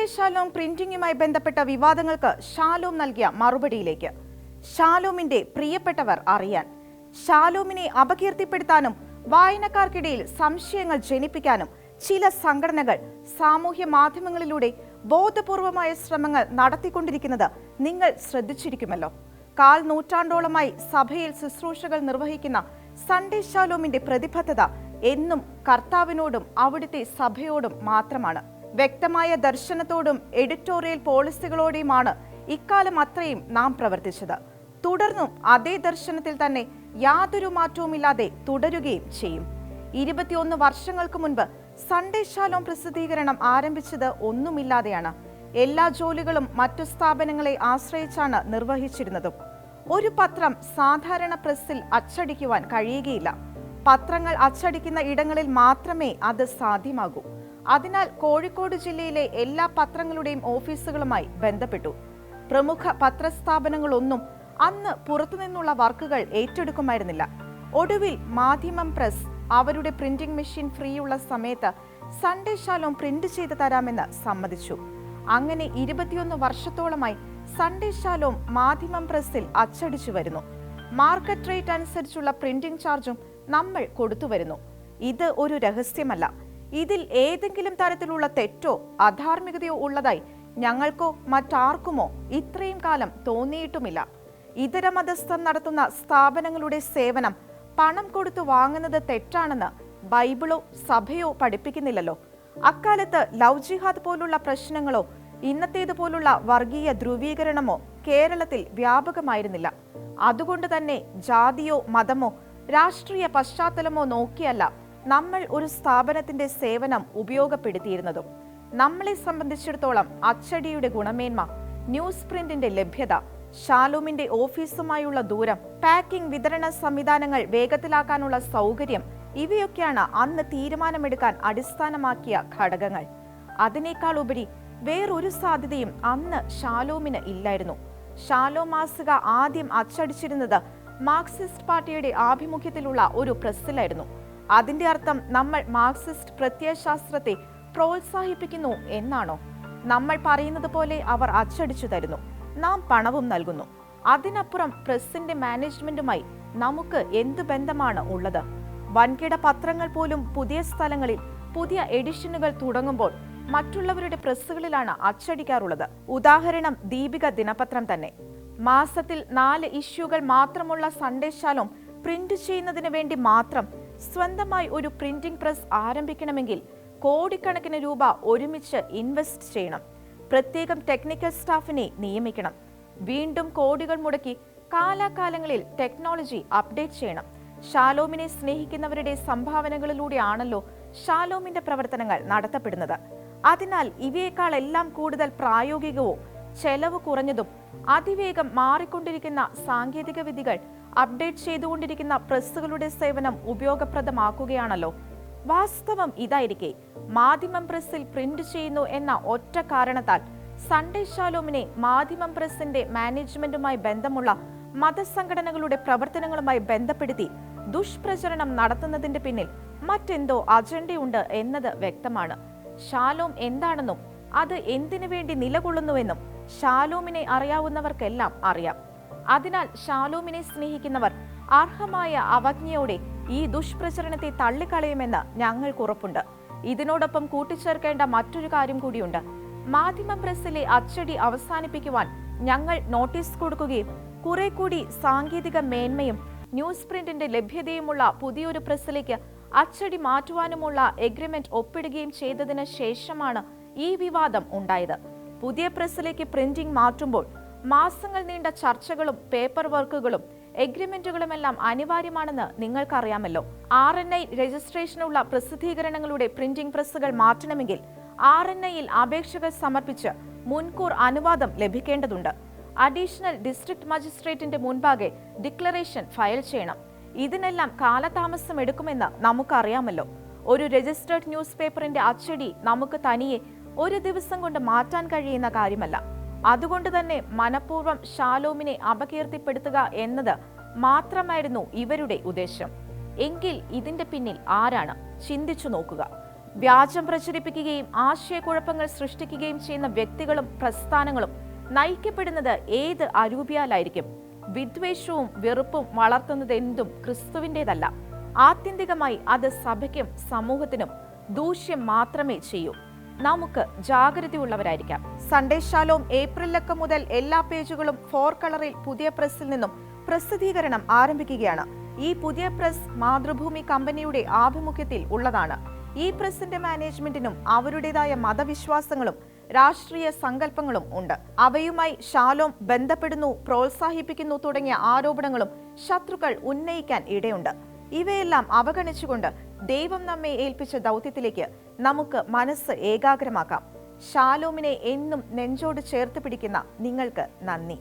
Sunday Shalom പ്രിന്റിംഗുമായി ബന്ധപ്പെട്ട വിവാദങ്ങൾക്ക് Shalom നൽകിയ മറുപടിയിലേക്ക്. ഷാലോമിന്റെ പ്രിയപ്പെട്ടവർ അറിയാൻ ഷാലോമിനെ അപകീർത്തിപ്പെടുത്താനും വായനക്കാർക്കിടയിൽ സംശയങ്ങൾ ജനിപ്പിക്കാനും ചില സംഘടനകൾ സാമൂഹ്യ മാധ്യമങ്ങളിലൂടെ ബോധപൂർവമായ ശ്രമങ്ങൾ നടത്തിക്കൊണ്ടിരിക്കുന്നത് നിങ്ങൾ ശ്രദ്ധിച്ചിരിക്കുമല്ലോ. കാൽ നൂറ്റാണ്ടോളമായി സഭയിൽ ശുശ്രൂഷകൾ നിർവഹിക്കുന്ന സൺഡേ ഷാലോമിന്റെ പ്രതിബദ്ധത എന്നും കർത്താവിനോടും അവിടുത്തെ സഭയോടും മാത്രമാണ്. വ്യക്തമായ ദർശനത്തോടും എഡിറ്റോറിയൽ പോളിസികളോടെയുമാണ് ഇക്കാലം അത്രയും നാം പ്രവർത്തിച്ചത്. തുടർന്നും അതേ ദർശനത്തിൽ തന്നെ യാതൊരു മാറ്റവുമില്ലാതെ തുടരുകയും ചെയ്യും. ഇരുപത്തിയൊന്ന് വർഷങ്ങൾക്ക് മുൻപ് സൺഡേ ശാലോം പ്രസിദ്ധീകരണം ആരംഭിച്ചത് ഒന്നുമില്ലാതെയാണ്. എല്ലാ ജോലികളും മറ്റു സ്ഥാപനങ്ങളെ ആശ്രയിച്ചാണ് നിർവഹിച്ചിരുന്നതും. ഒരു പത്രം സാധാരണ പ്രസ്സിൽ അച്ചടിക്കുവാൻ കഴിയുകയില്ല. പത്രങ്ങൾ അച്ചടിക്കുന്ന ഇടങ്ങളിൽ മാത്രമേ അത് സാധ്യമാകൂ. അതിനാൽ കോഴിക്കോട് ജില്ലയിലെ എല്ലാ പത്രങ്ങളുടെയും ഓഫീസുകളുമായി ബന്ധപ്പെട്ടു. പ്രമുഖ പത്രസ്ഥാപനങ്ങളൊന്നും അന്ന് പുറത്തുനിന്നുള്ള വർക്കുകൾ ഏറ്റെടുക്കുമായിരുന്നില്ല. ഒടുവിൽ മാധ്യമം പ്രസ് അവരുടെ പ്രിന്റിംഗ് മെഷീൻ ഫ്രീ ഉള്ള സമയത്ത് സൺഡേ ശാലോം പ്രിന്റ് ചെയ്തു തരാമെന്ന് സമ്മതിച്ചു. അങ്ങനെ ഇരുപത്തിയൊന്ന് വർഷത്തോളമായി സൺഡേ ശാലോം മാധ്യമം പ്രസ്സിൽ അച്ചടിച്ചു വരുന്നു. മാർക്കറ്റ് റേറ്റ് അനുസരിച്ചുള്ള പ്രിന്റിംഗ് ചാർജും നമ്മൾ കൊടുത്തു വരുന്നു. ഇത് ഒരു രഹസ്യമല്ല. ഇതിൽ ഏതെങ്കിലും തരത്തിലുള്ള തെറ്റോ അധാർമികതയോ ഉള്ളതായി ഞങ്ങൾക്കോ മറ്റാർക്കുമോ ഇത്രയും കാലം തോന്നിയിട്ടുമില്ല. ഇതര മതസ്ഥർ നടത്തുന്ന സ്ഥാപനങ്ങളുടെ സേവനം പണം കൊടുത്തു വാങ്ങുന്നത് തെറ്റാണെന്ന് ബൈബിളോ സഭയോ പഠിപ്പിക്കുന്നില്ലല്ലോ. അക്കാലത്ത് ലവ് ജിഹാദ് പോലുള്ള പ്രശ്നങ്ങളോ ഇന്നത്തേതുപോലുള്ള വർഗീയ ധ്രുവീകരണമോ കേരളത്തിൽ വ്യാപകമായിരുന്നില്ല. അതുകൊണ്ട് തന്നെ ജാതിയോ മതമോ രാഷ്ട്രീയ പശ്ചാത്തലമോ നോക്കിയല്ല നമ്മൾ ഒരു സ്ഥാപനത്തിന്റെ സേവനം ഉപയോഗപ്പെടുത്തിയിരുന്നതും നമ്മളെ സംബന്ധിച്ചിടത്തോളം അച്ചടിയുടെ ഗുണമേന്മ ന്യൂസ് പ്രിന്റിന്റെ ലഭ്യത ഷാലൂമിന്റെ ഓഫീസുമായുള്ള ദൂരം പാക്കിംഗ് വിതരണ സംവിധാനങ്ങൾ വേഗത്തിലാക്കാനുള്ള സൗകര്യം ഇവയൊക്കെയാണ് അന്ന് തീരുമാനമെടുക്കാൻ അടിസ്ഥാനമാക്കിയ ഘടകങ്ങൾ. അതിനേക്കാൾ ഉപരി വേറൊരു സാധ്യതയും അന്ന് ഷാലോമിന് ഇല്ലായിരുന്നു. ഷാലോ മാസിക ആദ്യം അച്ചടിച്ചിരുന്നത് മാർക്സിസ്റ്റ് പാർട്ടിയുടെ ആഭിമുഖ്യത്തിലുള്ള ഒരു പ്രസ്സിലായിരുന്നു. അതിന്റെ അർത്ഥം നമ്മൾ മാർക്സിസ്റ്റ് പ്രത്യയശാസ്ത്രത്തെ പ്രോത്സാഹിപ്പിക്കുന്നു എന്നാണോ? നമ്മൾ പറയുന്നത് പോലെ അവർ അച്ചടിച്ചു തരുന്നു. നാം പണവും നൽകുന്നു. അതിനപ്പുറം പ്രസിന്റെ മാനേജ്മെന്റുമായി നമുക്ക് എന്ത് ബന്ധമാണ് ഉള്ളത്? വൻകിട പത്രങ്ങൾ പോലും പുതിയ സ്ഥലങ്ങളിൽ പുതിയ എഡിഷനുകൾ തുടങ്ങുമ്പോൾ മറ്റുള്ളവരുടെ പ്രസ്സുകളിലാണ് അച്ചടിക്കാറുള്ളത്. ഉദാഹരണം ദീപിക ദിനപത്രം തന്നെ. മാസത്തിൽ നാല് ഇഷ്യൂകൾ മാത്രമുള്ള സന്ദേശാലും പ്രിന്റ് ചെയ്യുന്നതിന് വേണ്ടി മാത്രം സ്വന്തമായി ഒരു പ്രിന്റിംഗ് പ്രസ് ആരംഭിക്കണമെങ്കിൽ കോടിക്കണക്കിന് രൂപ ഒരുമിച്ച് ഇൻവെസ്റ്റ് ചെയ്യണം. പ്രത്യേകം ടെക്നിക്കൽ സ്റ്റാഫിനെ നിയമിക്കണം. വീണ്ടും കോടികൾ മുടക്കി കാലാകാലങ്ങളിൽ ടെക്നോളജി അപ്ഡേറ്റ് ചെയ്യണം. ഷാലോമിനെ സ്നേഹിക്കുന്നവരുടെ സംഭാവനകളിലൂടെയാണല്ലോ ഷാലോമിന്റെ പ്രവർത്തനങ്ങൾ നടത്തപ്പെടുന്നത്. അതിനാൽ ഇവയേക്കാൾ എല്ലാം കൂടുതൽ പ്രായോഗികവും ചെലവ് കുറഞ്ഞതും അതിവേഗം മാറിക്കൊണ്ടിരിക്കുന്ന സാങ്കേതിക വിദ്യകൾ അപ്ഡേറ്റ് ചെയ്തുകൊണ്ടിരിക്കുന്ന പ്രസ്സുകളുടെ സേവനം ഉപയോഗപ്രദമാക്കുകയാണല്ലോ. വാസ്തവം ഇതായിരിക്കെ. മാധ്യമം പ്രസ്സിൽ പ്രിന്റ് ചെയ്യുന്നു എന്ന ഒറ്റ കാരണത്താൽ സൺഡേ ഷാലോമിനെ മാധ്യമം പ്രസിന്റെ മാനേജ്മെന്റുമായി ബന്ധമുള്ള മതസംഘടനകളുടെ പ്രവർത്തനങ്ങളുമായി ബന്ധപ്പെടുത്തി ദുഷ്പ്രചരണം നടത്തുന്നതിന്റെ പിന്നിൽ മറ്റെന്തോ അജണ്ടയുണ്ട് എന്നത് വ്യക്തമാണ്. ഷാലോം എന്താണെന്നും അത് എന്തിനു വേണ്ടി നിലകൊള്ളുന്നുവെന്നും ഷാലോമിനെ അറിയാവുന്നവർക്കെല്ലാം അറിയാം. അതിനാൽ ഷാലോമിനെ സ്നേഹിക്കുന്നവർ അർഹമായ അവജ്ഞയോടെ ഈ ദുഷ്പ്രചരണത്തെ തള്ളിക്കളയുമെന്ന് ഞങ്ങൾക്ക് ഉറപ്പുണ്ട്. ഇതിനോടൊപ്പം കൂട്ടിച്ചേർക്കേണ്ട മറ്റൊരു കാര്യം കൂടിയുണ്ട്. മാധ്യമ പ്രസിലെ അച്ചടി അവസാനിപ്പിക്കുവാൻ ഞങ്ങൾ നോട്ടീസ് കൊടുക്കുകയും കുറെ കൂടി സാങ്കേതിക മേന്മയും ന്യൂസ് പ്രിന്റിന്റെ ലഭ്യതയുമുള്ള പുതിയൊരു പ്രസിലേക്ക് അച്ചടി മാറ്റുവാനുമുള്ള എഗ്രിമെന്റ് ഒപ്പിടുകയും ചെയ്തതിന് ശേഷമാണ് ഈ വിവാദം ഉണ്ടായത്. പുതിയ പ്രസിലേക്ക് പ്രിന്റിംഗ് മാറ്റുമ്പോൾ മാസങ്ങൾ നീണ്ട ചർച്ചകളും പേപ്പർ വർക്കുകളും എഗ്രിമെന്റുകളുമെല്ലാം അനിവാര്യമാണെന്ന് നിങ്ങൾക്കറിയാമല്ലോ. ആർ എൻ ഐ രജിസ്ട്രേഷനുള്ള പ്രസിദ്ധീകരണങ്ങളുടെ പ്രിന്റിംഗ് പ്രസ്സുകൾ മാറ്റണമെങ്കിൽ ആർ എൻ ഐയിൽ അപേക്ഷകൾ സമർപ്പിച്ച് മുൻകൂർ അനുവാദം ലഭിക്കേണ്ടതുണ്ട്. അഡീഷണൽ ഡിസ്ട്രിക്ട് മജിസ്ട്രേറ്റിന്റെ മുൻപാകെ ഡിക്ലറേഷൻ ഫയൽ ചെയ്യണം. ഇതിനെല്ലാം കാലതാമസം എടുക്കുമെന്ന് നമുക്കറിയാമല്ലോ. ഒരു രജിസ്റ്റേർഡ് ന്യൂസ് പേപ്പറിന്റെ അച്ചടി നമുക്ക് തനിയെ ഒരു ദിവസം കൊണ്ട് മാറ്റാൻ കഴിയുന്ന കാര്യമല്ല. അതുകൊണ്ട് തന്നെ മനഃപൂർവം ഷാലോമിനെ അപകീർത്തിപ്പെടുത്തുക എന്നത് മാത്രമായിരുന്നു ഇവരുടെ ഉദ്ദേശം. എങ്കിൽ ഇതിന്റെ പിന്നിൽ ആരാണ് ചിന്തിച്ചു നോക്കുക. വ്യാജം പ്രചരിപ്പിക്കുകയും ആശയക്കുഴപ്പങ്ങൾ സൃഷ്ടിക്കുകയും ചെയ്യുന്ന വ്യക്തികളും പ്രസ്ഥാനങ്ങളും നയിക്കപ്പെടുന്നത് ഏത് അരൂപിയാലായിരിക്കും? വിദ്വേഷവും വെറുപ്പും വളർത്തുന്നത് എന്തും ക്രിസ്തുവിന്റെതല്ല ആത്യന്തികമായി അത് സഭയ്ക്കും സമൂഹത്തിനും ദൂഷ്യം മാത്രമേ ചെയ്യൂ. നമുക്ക് ജാഗ്രതയുള്ളവരായിരിക്കാം. സൺഡേ ശാലോം ഏപ്രിലൊക്കെ മുതൽ എല്ലാ പേജുകളും ഫോർ കളറിൽ പുതിയ പ്രസ്സിൽ നിന്നും പ്രസിദ്ധീകരണം ആരംഭിക്കുകയാണ്. ഈ പുതിയ പ്രസ് മാതൃഭൂമി കമ്പനിയുടെ ആഭിമുഖ്യത്തിൽ ഉള്ളതാണ്. ഈ പ്രസിന്റെ മാനേജ്മെന്റിനും അവരുടേതായ മതവിശ്വാസങ്ങളും രാഷ്ട്രീയ സങ്കല്പങ്ങളും ഉണ്ട്. അവയുമായി ഷാലോം ബന്ധപ്പെടുന്നു പ്രോത്സാഹിപ്പിക്കുന്നു തുടങ്ങിയ ആരോപണങ്ങളും ശത്രുക്കൾ ഉന്നയിക്കാൻ ഇടയുണ്ട്. ഇവയെല്ലാം അവഗണിച്ചുകൊണ്ട് ദൈവം നമ്മെ ഏൽപ്പിച്ച ദൗത്യത്തിലേക്ക് നമുക്ക് മനസ്സ് ഏകാഗ്രമാക്കാം. ഷാലോമിനെ എന്നും നെഞ്ചോട് ചേർത്ത് പിടിക്കുന്ന നിങ്ങൾക്ക് നന്ദി.